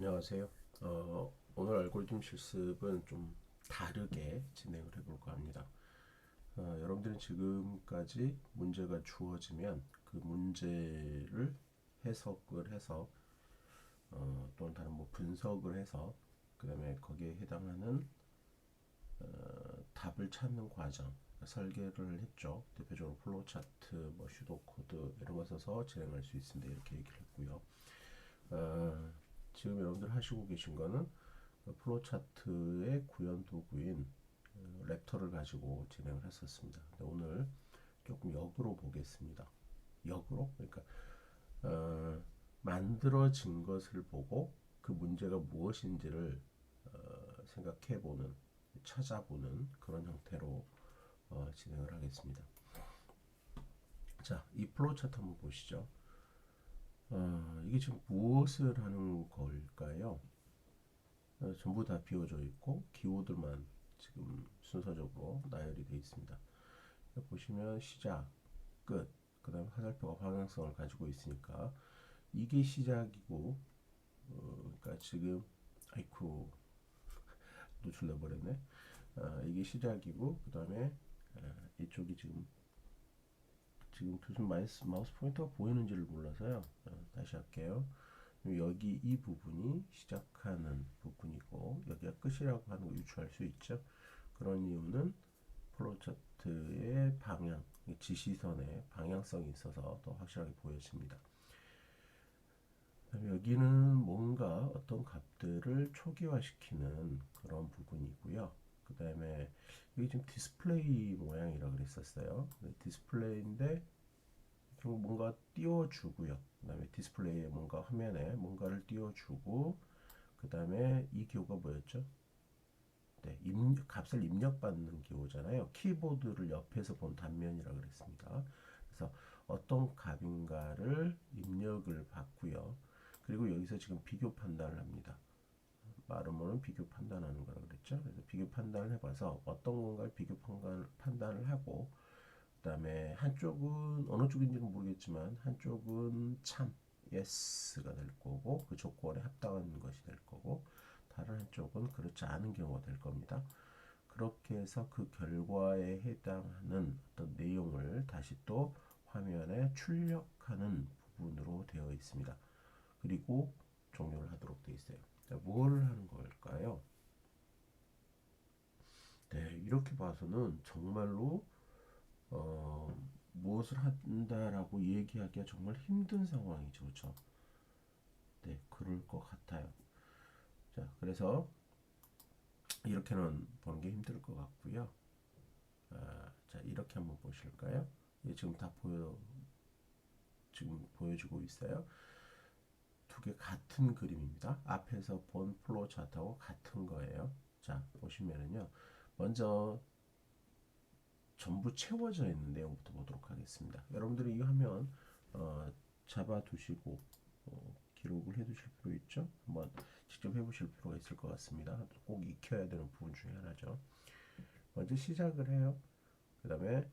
안녕하세요. 어, 오늘 알고리즘 실습은 좀 다르게 진행을 해볼까 합니다. 어, 여러분들은 지금까지 문제가 주어지면 그 문제를 해석을 해서 어, 또는 다른 뭐 분석을 해서 그 다음에 거기에 해당하는 어, 답을 찾는 과정 설계를 했죠. 대표적으로 플로우 차트, 뭐 슈도 코드 이런 거 써서 진행할 수 있습니다. 이렇게 얘기를 했고요. 어, 지금 여러분들 하시고 계신 거는 그 플로우 차트의 구현 도구인 어, 랩터를 가지고 진행을 했었습니다. 오늘 조금 역으로 보겠습니다. 역으로 그러니까 어, 만들어진 것을 보고 그 문제가 무엇인지를 어, 생각해보는 찾아보는 그런 형태로 어, 진행을 하겠습니다. 자, 이 플로우 차트 한번 보시죠. 어, 이게 지금 무엇을 하는 걸까요? 어, 전부 다 비워져 있고 기호들만 지금 순서적으로 나열이 되어 있습니다. 보시면 시작, 끝, 그 다음에 화살표가 방향성을 가지고 있으니까 이게 시작이고 어, 그러니까 지금 아이쿠 노출돼 버렸네. 아, 이게 시작이고 그 다음에 아, 이쪽이 지금 지금 무슨 마우스, 마우스 포인터가 보이는지를 몰라서요. 어, 다시 할게요. 여기 이 부분이 시작하는 부분이고 여기가 끝이라고 하는 거 유추할 수 있죠. 그런 이유는 플로우 차트의 방향, 지시선의 방향성이 있어서 더 확실하게 보여집니다. 여기는 뭔가 어떤 값들을 초기화시키는 그런 부분이고요. 그 다음에 이게 지금 디스플레이 모양이라 그랬었어요. 디스플레이인데 좀 뭔가 띄워주고요. 그 다음에 디스플레이에 뭔가 화면에 뭔가를 띄워주고 그 다음에 이 기호가 뭐였죠? 네, 입력, 값을 입력받는 기호잖아요. 키보드를 옆에서 본 단면이라 그랬습니다. 그래서 어떤 값인가를 입력을 받고요. 그리고 여기서 지금 비교 판단을 합니다. 말음으로는 비교 판단하는 거라 그랬죠. 그래서 비교 판단을 해봐서 어떤 건가를 비교 판단, 판단을 하고 그 다음에 한쪽은 어느 쪽인지는 모르겠지만 한쪽은 참 yes가 될 거고 그 조건에 합당한 것이 될 거고 다른 한쪽은 그렇지 않은 경우가 될 겁니다. 그렇게 해서 그 결과에 해당하는 어떤 내용을 다시 또 화면에 출력하는 부분으로 되어 있습니다. 그리고 종료를 하도록 되어 있어요. 뭘 하는 걸까요? 네, 이렇게 봐서는 정말로 어, 무엇을 한다라고 얘기하기가 정말 힘든 상황이죠, 그렇죠? 네, 그럴 것 같아요. 자, 그래서 이렇게는 보는 게 힘들 것 같고요. 아, 자, 이렇게 한번 보실까요? 예, 지금 다 보여 지금 보여주고 있어요. 두 개 같은 그림입니다. 앞에서 본 플로우 차트하고 같은 거예요. 자, 보시면은요. 먼저 전부 채워져 있는 내용부터 보도록 하겠습니다. 여러분들이 이 화면 어, 잡아 두시고 어, 기록을 해 두실 필요 있죠. 한번 직접 해 보실 필요가 있을 것 같습니다. 꼭 익혀야 되는 부분 중에 하나죠. 먼저 시작을 해요. 그 다음에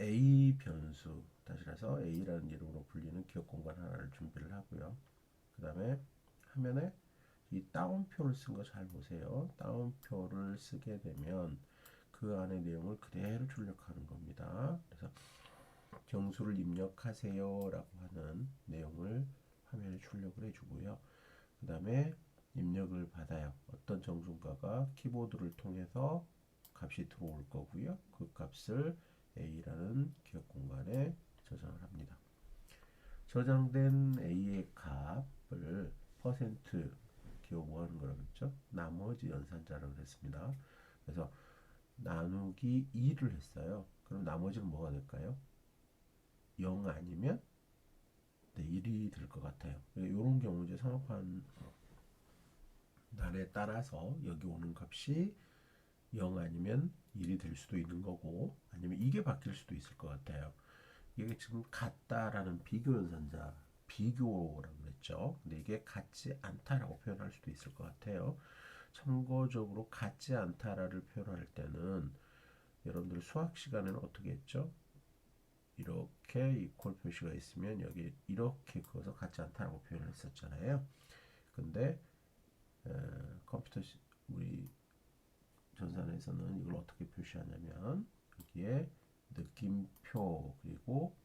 A 변수 다시라서 A라는 이름으로 불리는 기억 공간 하나를 준비를 하고요. 그 다음에 화면에 이 다운표를 쓴 거 잘 보세요. 다운표를 쓰게 되면 그 안의 내용을 그대로 출력하는 겁니다. 그래서 경수를 입력하세요 라고 하는 내용을 화면에 출력을 해주고요. 그 다음에 입력을 받아요. 어떤 정수가가 키보드를 통해서 값이 들어올 거고요. 그 값을 A라는 기억 공간에 저장을 합니다. 저장된 A의 값을 퍼센트 기억 뭐 하는 거라고 했죠? 나머지 연산자라고 했습니다. 그래서 나누기 2를 했어요. 그럼 나머지는 뭐가 될까요? 0 아니면 네, 1이 될 것 같아요. 이런 경우 이제 상업한 날에 따라서 여기 오는 값이 0 아니면 1이 될 수도 있는 거고 아니면 이게 바뀔 수도 있을 것 같아요. 이게 지금 같다라는 비교 연산자 비교라고 그랬죠. 근데 이게 같지 않다라고 표현할 수도 있을 것 같아요. 참고적으로 같지 않다라를 표현할 때는 여러분들 수학 시간에는 어떻게 했죠? 이렇게 이퀄 표시가 있으면 여기 이렇게 그어서 같지 않다라고 표현을 했었잖아요. 근데 에, 컴퓨터 시, 우리 전산에서는 이걸 어떻게 표시하냐면 여기에 느낌표 그리고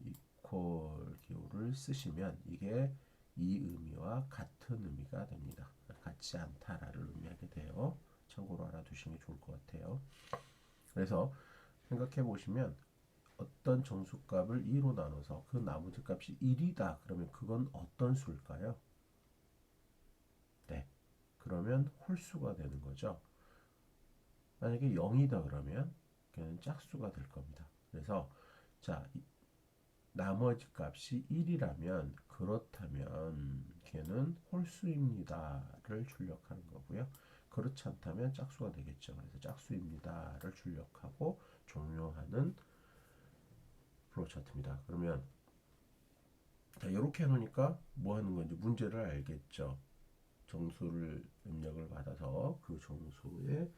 이퀄 기호를 쓰시면 이게 이 의미와 같은 의미가 됩니다. 같지 않다라를 의미하게 돼요. 참고로 알아두시는 게 좋을 것 같아요. 그래서 생각해 보시면 어떤 정수값을 2로 나눠서 그 나머지 값이 1이다. 그러면 그건 어떤 수일까요? 네. 그러면 홀수가 되는 거죠. 만약에 0이다 그러면 걔는 짝수가 될 겁니다. 그래서 자, 이, 나머지 값이 1이라면 그렇다면 걔는 홀수입니다를 출력하는 거고요. 그렇지 않다면 짝수가 되겠죠. 그래서 짝수입니다를 출력하고 종료하는 플로우 차트입니다. 그러면 자 이렇게 해놓으니까 뭐 하는 건지 문제를 알겠죠. 정수를 입력을 받아서 그 정수의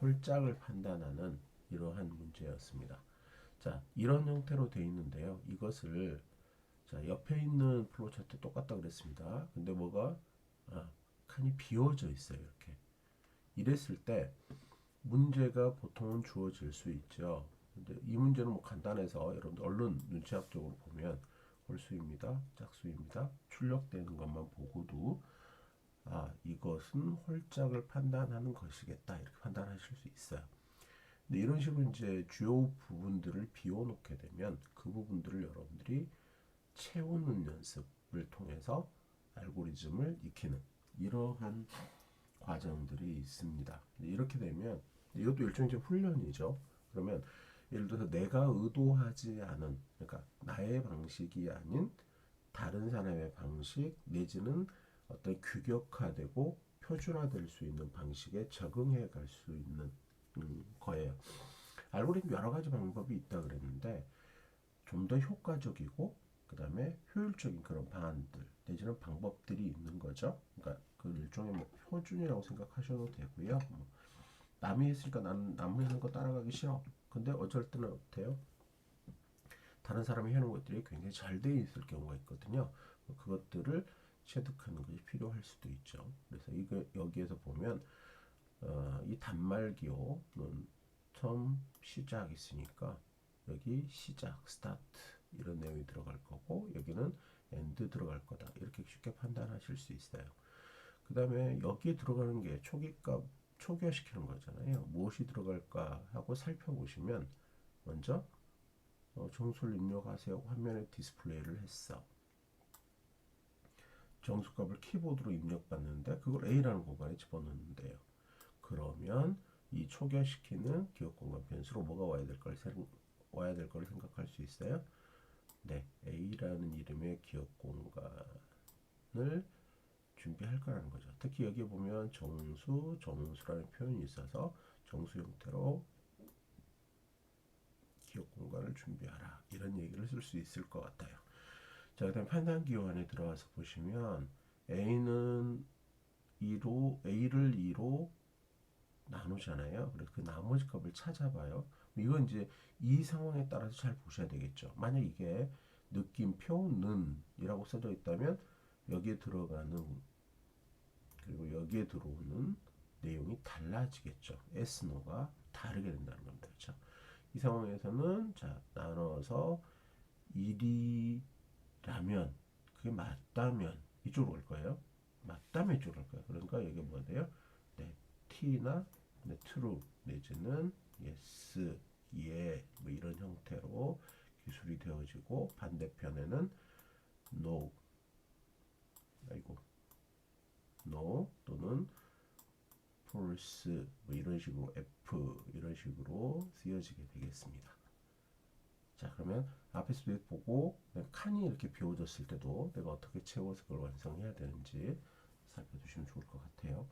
홀짝을 판단하는 이러한 문제였습니다. 자 이런 형태로 되어 있는데요. 이것을 자 옆에 있는 플로우 차트 똑같다 그랬습니다. 근데 뭐가 아, 칸이 비워져 있어요. 이렇게 이랬을 때 문제가 보통은 주어질 수 있죠. 근데 이 문제는 뭐 간단해서 여러분들 얼른 눈치학적으로 보면 홀수입니다. 짝수입니다. 출력되는 것만 보고도 아 이것은 홀짝을 판단하는 것이겠다 이렇게 판단하실 수 있어요. 근데 이런 식으로 이제 주요 부분들을 비워놓게 되면 그 부분들을 여러분들이 채우는 연습을 통해서 알고리즘을 익히는 이러한 과정들이 있습니다. 이렇게 되면 이것도 일종의 훈련이죠. 그러면 예를 들어서 내가 의도하지 않은 그러니까 나의 방식이 아닌 다른 사람의 방식 내지는 어떤 규격화되고 표준화될 수 있는 방식에 적응해 갈 수 있는 음, 거예요. 알고리즘 여러 가지 방법이 있다 그랬는데 좀 더 효과적이고 그 다음에 효율적인 그런 방안들 내지는 방법들이 있는 거죠. 그러니까 그 일종의 뭐 표준이라고 생각하셔도 되고요. 뭐 남이 했으니까 나는 남이 하는 거 따라가기 싫어. 근데 어쩔 때는 어때요? 다른 사람이 해놓은 것들이 굉장히 잘 돼 있을 경우가 있거든요. 그것들을 체득하는 것이 필요할 수도 있죠. 그래서 이거 여기에서 보면 어, 이 단말기호는 처음 시작 있으니까 여기 시작 스타트 이런 내용이 들어갈 거고 여기는 엔드 들어갈 거다 이렇게 쉽게 판단하실 수 있어요. 그 다음에 여기에 들어가는 게 초기값 초기화시키는 거잖아요. 무엇이 들어갈까 하고 살펴보시면 먼저 어, 정수를 입력하세요. 화면에 디스플레이를 했어. 정수값을 키보드로 입력받는데 그걸 A라는 공간에 집어넣는데요. 그러면 이 초기화시키는 기억 공간 변수로 뭐가 와야 될 걸 와야 될 거를 생각할 수 있어요. 네, A라는 이름의 기억 공간을 준비할 거라는 거죠. 특히 여기 보면 정수, 정수라는 표현이 있어서 정수 형태로 기억 공간을 준비하라 이런 얘기를 쓸 수 있을 것 같아요. 자, 그다음 판단 기호 안에 들어와서 보시면 A는 2로 A를 2로 나누잖아요. 그래서 그 나머지 값을 찾아봐요. 이건 이제 이 상황에 따라서 잘 보셔야 되겠죠. 만약 이게 느낌표는 이라고 써져 있다면 여기에 들어가는 그리고 여기에 들어오는 내용이 달라지겠죠. S노가 다르게 된다는 겁니다. 그렇죠? 이 상황에서는 자 나눠서 1이 라면 그게 맞다면 이쪽으로 갈 거예요. 맞다면 이쪽으로 갈 거예요. 그러니까 여기 뭐 돼요? 네, T나 네, true 내지는 yes, 예, 뭐 이런 형태로 기술이 되어지고 반대편에는 no, 아이고, no 또는 false 뭐 이런 식으로 f 이런 식으로 쓰여지게 되겠습니다. 자 그러면 앞에서 보고 칸이 이렇게 비워졌을 때도 내가 어떻게 채워서 그걸 완성해야 되는지 살펴두시면 좋을 것 같아요.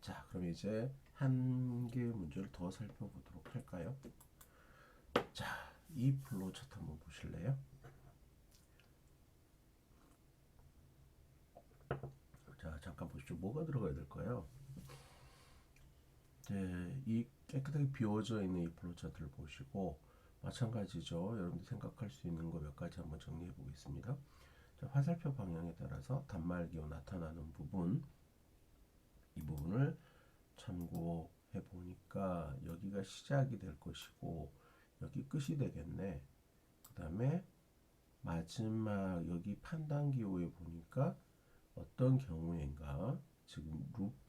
자 그럼 이제 한 개의 문제를 더 살펴보도록 할까요? 자, 이 플로우 차트 한번 보실래요? 자, 잠깐 보시죠. 뭐가 들어가야 될까요? 이제 이 깨끗하게 비워져 있는 이 플로우 차트를 보시고 마찬가지죠. 여러분들 생각할 수 있는 거 몇 가지 한번 정리해 보겠습니다. 자, 화살표 방향에 따라서 단말기호 나타나는 부분 이 부분을 참고해 보니까 여기가 시작이 될 것이고 여기 끝이 되겠네. 그 다음에 마지막 여기 판단 기호에 보니까 어떤 경우인가 지금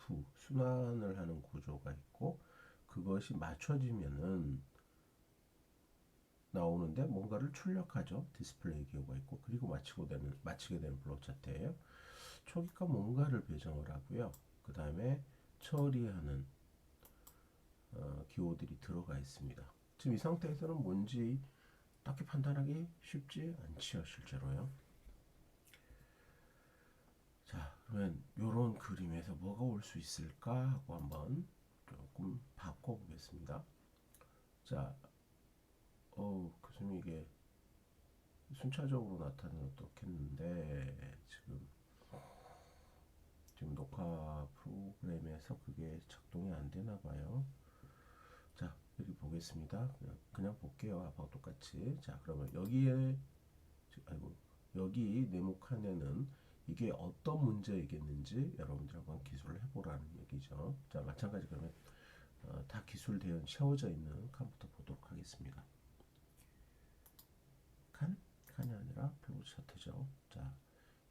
루프 순환을 하는 구조가 있고 그것이 맞춰지면은 나오는데 뭔가를 출력하죠. 디스플레이 기호가 있고 그리고 마치고 되는 마치게 되는 블록 차트예요. 초기가 뭔가를 배정을 하고요. 그 다음에 처리하는 어, 기호들이 들어가 있습니다. 지금 이 상태에서는 뭔지 딱히 판단하기 쉽지 않지요, 실제로요. 자, 그러면 이런 그림에서 뭐가 올 수 있을까 하고 한번 조금 바꿔보겠습니다. 자, 어우, 교수님 이게 순차적으로 나타나면 어떻겠는데 지금 지금 녹화 프로그램에서 그게 작동이 안 되나 봐요. 자, 여기 보겠습니다. 그냥, 그냥 볼게요. 아빠가 똑같이. 자, 그러면 여기에 아이고 여기 네모 칸에는 이게 어떤 문제이겠는지 여러분들 한번 기술을 해보라는 얘기죠. 자, 마찬가지 그러면 어, 다 기술되어 채워져 있는 칸부터 보도록 하겠습니다. 칸? 칸이 아니라 플로우 차트죠. 자,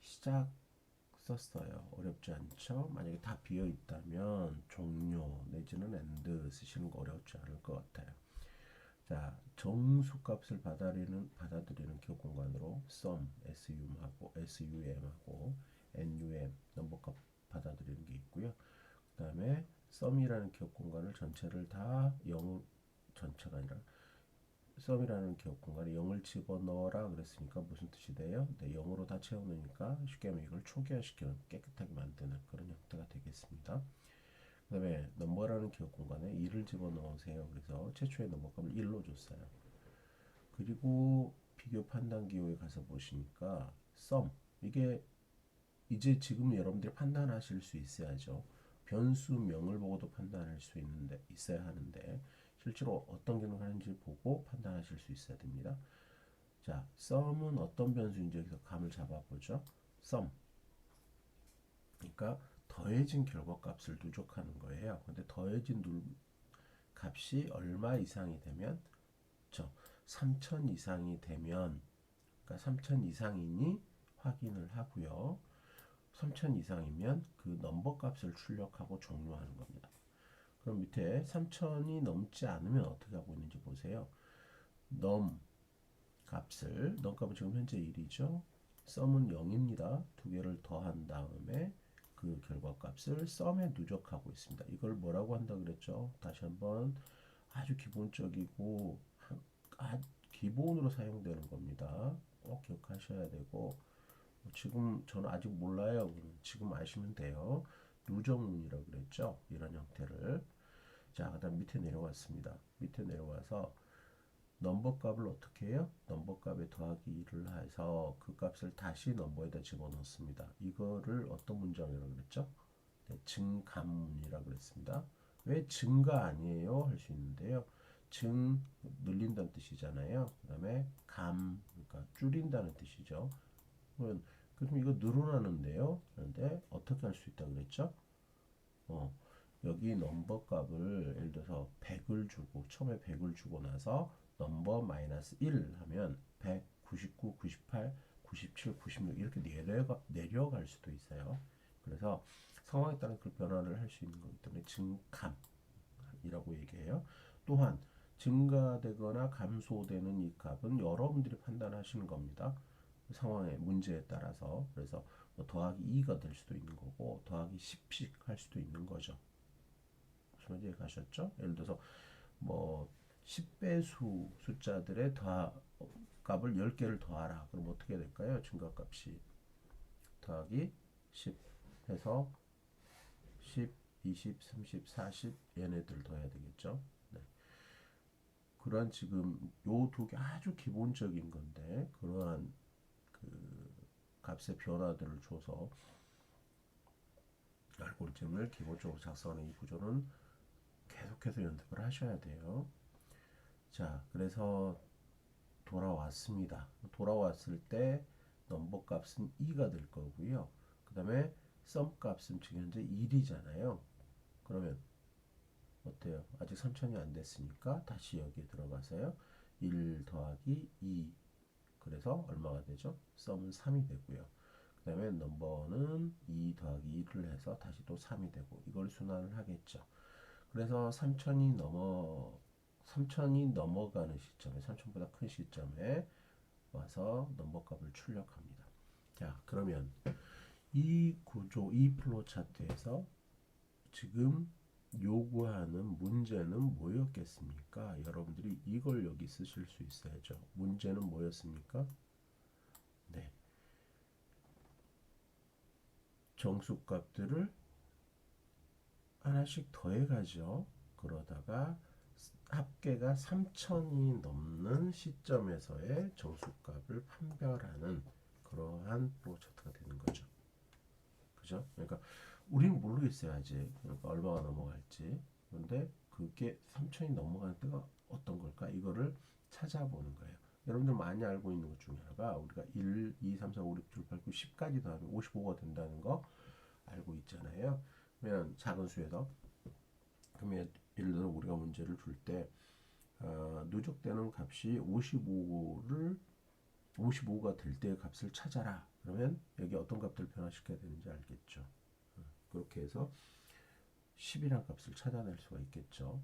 시작 썼어요. 어렵지 않죠? 만약에 다 비어 있다면 종료 내지는 엔드 쓰시는 거 어렵지 않을 것 같아요. 자, 정수값을 받아들이는 받아들이는 기억 공간으로 sum, sum하고 sum하고 num 넘버값 받아들이는 게 있고요. 그 다음에 sum이라는 기억 공간을 전체를 다 0, 전체가 아니라 sum이라는 기억 공간에 0을 집어넣어라 그랬으니까 무슨 뜻이 돼요? 네, 0으로 다 채워놓으니까 쉽게 하면 이걸 초기화시키는 깨끗하게 만드는 그런 형태가 되겠습니다. 그 다음에 넘버라는 기억 공간에 2를 집어넣으세요. 그래서 최초의 넘버값을 1로 줬어요. 그리고 비교 판단 기호에 가서 보시니까 sum 이게 이제 지금 여러분들이 판단하실 수 있어야죠. 변수명을 보고도 판단할 수 있는데 있어야 하는데 실제로 어떤 기능을 하는지 보고 판단하실 수 있어야 됩니다. 자, sum은 어떤 변수인지 여기서 감을 잡아보죠. sum. 그러니까 더해진 결과값을 누적하는 거예요. 근데 더해진 누, 값이 얼마 이상이 되면 저3000 이상이 되면 그러니까 3000 이상이니 확인을 하고요. 3000 이상이면 그 넘버 값을 출력하고 종료하는 겁니다. 그럼 밑에 3000이 넘지 않으면 어떻게 하고 있는지 보세요. 넘 값을 넘 값은 지금 현재 1이죠. 썸은 0입니다. 두 개를 더한 다음에 그 결과값을 썸에 누적하고 있습니다. 이걸 뭐라고 한다 그랬죠? 다시 한번 아주 기본적이고 아, 기본으로 사용되는 겁니다. 꼭 기억하셔야 되고 지금 저는 아직 몰라요. 지금 아시면 돼요. 누적문이라고 그랬죠. 이런 형태를 자, 그다음 밑에 내려왔습니다. 밑에 내려와서 넘버 값을 어떻게 해요? 넘버 값에 더하기 2를 해서 그 값을 다시 넘버에다 집어넣습니다. 이거를 어떤 문장이라고 그랬죠? 네, 증감문이라고 그랬습니다. 왜 증가 아니에요? 할 수 있는데요. 증 늘린다는 뜻이잖아요. 그 다음에 감 그러니까 줄인다는 뜻이죠. 그러면 그럼 이거 늘어나는데요. 그런데 어떻게 할 수 있다 그랬죠? 어, 여기 넘버 값을 예를 들어서 100을 주고 처음에 100을 주고 나서 넘버 마이너스 1 하면 100, 99, 98, 97, 96 이렇게 내려가, 내려갈 수도 있어요. 그래서 상황에 따른 그 변화를 할 수 있는 거기 때문에 증감이라고 얘기해요. 또한 증가되거나 감소되는 이 값은 여러분들이 판단하시는 겁니다. 상황의 문제에 따라서 그래서 뭐 더하기 2가 될 수도 있는 거고 더하기 10씩 할 수도 있는 거죠. 무슨 말인지 가셨죠? 예를 들어서 뭐 10배수 숫자들의 더 값을 10개를 더하라. 그럼 어떻게 될까요? 증가값이 더하기 10 해서 10, 20, 30, 40 얘네들 더해야 되겠죠. 네. 그러한 지금 요 두 개 아주 기본적인 건데 그러한 그 값의 변화들을 줘서 알고리즘을 기본적으로 작성하는 이 구조는 계속해서 연습을 하셔야 돼요. 자, 그래서 돌아왔습니다. 돌아왔을 때 넘버 값은 2가 될 거고요. 그 다음에 썸 값은 지금 현재 1이잖아요. 그러면 어때요? 아직 3천이 안 됐으니까 다시 여기에 들어가서요. 1 더하기 2 그래서 얼마가 되죠? 썸은 3이 되고요. 그 다음에 넘버는 2 더하기 2를 해서 다시 또 3이 되고 이걸 순환을 하겠죠. 그래서 3천이 넘어 3천이 넘어가는 시점에 3천보다 큰 시점에 와서 넘버 값을 출력합니다. 자, 그러면 이 구조, 이 플로 차트에서 지금 요구하는 문제는 뭐였겠습니까? 여러분들이 이걸 여기 쓰실 수 있어야죠. 문제는 뭐였습니까? 네. 정수 값들을 하나씩 더해가죠. 그러다가 합계가 3천이 넘는 시점에서의 정수값을 판별하는 그러한 플로차트가 되는 거죠. 그죠? 그러니까 우리는 모르겠어요 아직. 그러니까 얼마가 넘어갈지. 그런데 그게 3천이 넘어가는 때가 어떤 걸까? 이거를 찾아보는 거예요. 여러분들 많이 알고 있는 것 중에 하나가 우리가 1, 2, 3, 4, 5, 6, 7, 8, 9, 10까지 더하면 55가 된다는 거 알고 있잖아요. 그러면 작은 수에서. 그러면 예를 들어 우리가 문제를 줄때 어, 누적되는 값이 55를 55가 될 때의 값을 찾아라 그러면 여기 어떤 값들 변화시켜야 되는지 알겠죠 그렇게 해서 10이란 값을 찾아낼 수가 있겠죠.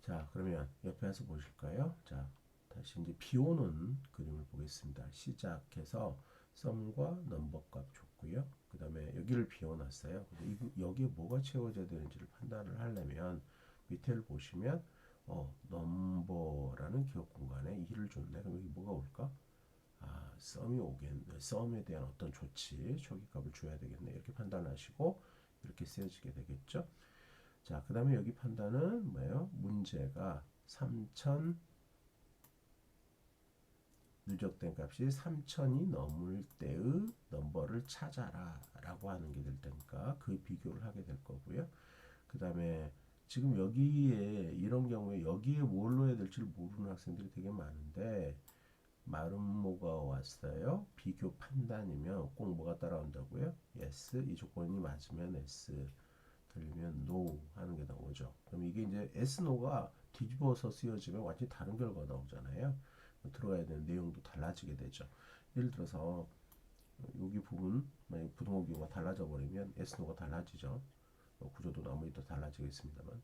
자, 그러면 옆에 와서 보실까요? 자, 다시 이제 비 오는 그림을 보겠습니다. 시작해서 썸과 넘버 값 줬고요. 그 다음에 여기를 비워놨어요. 여기에 뭐가 채워져야 되는지를 판단을 하려면 밑에를 보시면 어, 넘버라는 기억 공간에 2를 줬네. 그럼 여기 뭐가 올까? 아, 썸이 오겠네. 썸에 대한 어떤 조치, 초기값을 줘야 되겠네. 이렇게 판단하시고 이렇게 쓰여지게 되겠죠. 자, 그 다음에 여기 판단은 뭐예요? 문제가 3천 누적된 값이 3천이 넘을 때의 찾아라 라고 하는 게 될 테니까 그 비교를 하게 될 거고요. 그 다음에 지금 여기에 이런 경우에 여기에 뭘 넣어야 될지 모르는 학생들이 되게 많은데 마름모가 왔어요. 비교 판단이면 꼭 뭐가 따라온다고요? yes 이 조건이 맞으면 yes 틀리면 no 하는 게 나오죠. 그럼 이게 이제 yes no가 뒤집어서 쓰여지면 완전히 다른 결과가 나오잖아요. 들어가야 되는 내용도 달라지게 되죠. 예를 들어서 여기 부분 만약 부동호 기호가 달라져 버리면 no가 달라지죠. 뭐 구조도 아무리 더 달라지겠습니다만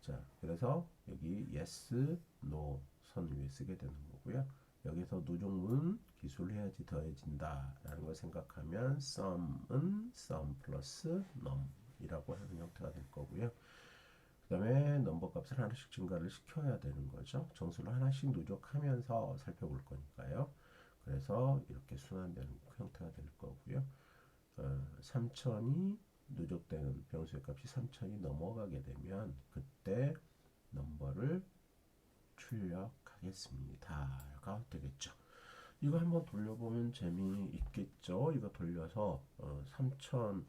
자 그래서 여기 yes no 선 위에 쓰게 되는 거고요. 여기서 노종문 기술해야지 더해진다 라는 걸 생각하면 sum은 sum 플러스 num이라고 하는 형태가 될 거고요. 그 다음에 넘버 값을 하나씩 증가를 시켜야 되는 거죠. 정수를 하나씩 누적하면서 살펴볼 거니까요. 그래서 이렇게 순환되는 형태가 될 거고요. 어, 3천이 누적되는 병수의 값이 3천이 넘어가게 되면 그때 넘버를 출력하겠습니다.가 되겠죠. 이거 한번 돌려보면 재미있겠죠. 이거 돌려서 어, 3천을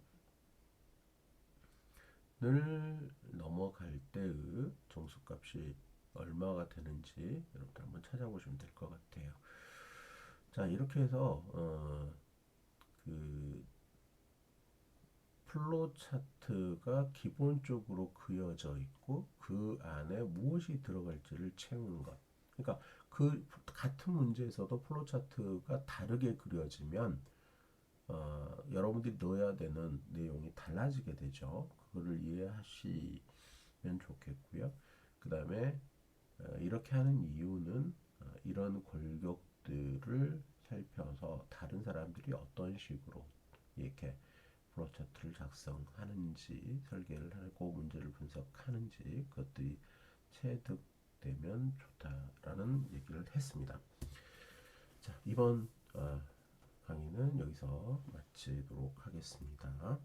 넘어갈 때의 정수값이 얼마가 되는지 여러분들 한번 찾아보시면 될 것 같아요. 자 이렇게 해서 어, 그 플로 차트가 기본적으로 그려져 있고 그 안에 무엇이 들어갈지를 채우는 것. 그러니까 그 같은 문제에서도 플로 차트가 다르게 그려지면 어, 여러분들이 넣어야 되는 내용이 달라지게 되죠. 그거를 이해하시면 좋겠고요. 그 다음에 어, 이렇게 하는 이유는 어, 이런 골격 들을 살펴서 다른 사람들이 어떤 식으로 이렇게 플로차트를 작성하는지 설계를 하고 문제를 분석하는지 그것들이 체득되면 좋다라는 얘기를 했습니다. 자 이번 어, 강의는 여기서 마치도록 하겠습니다.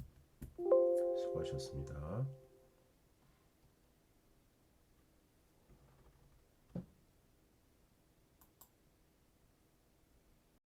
수고하셨습니다.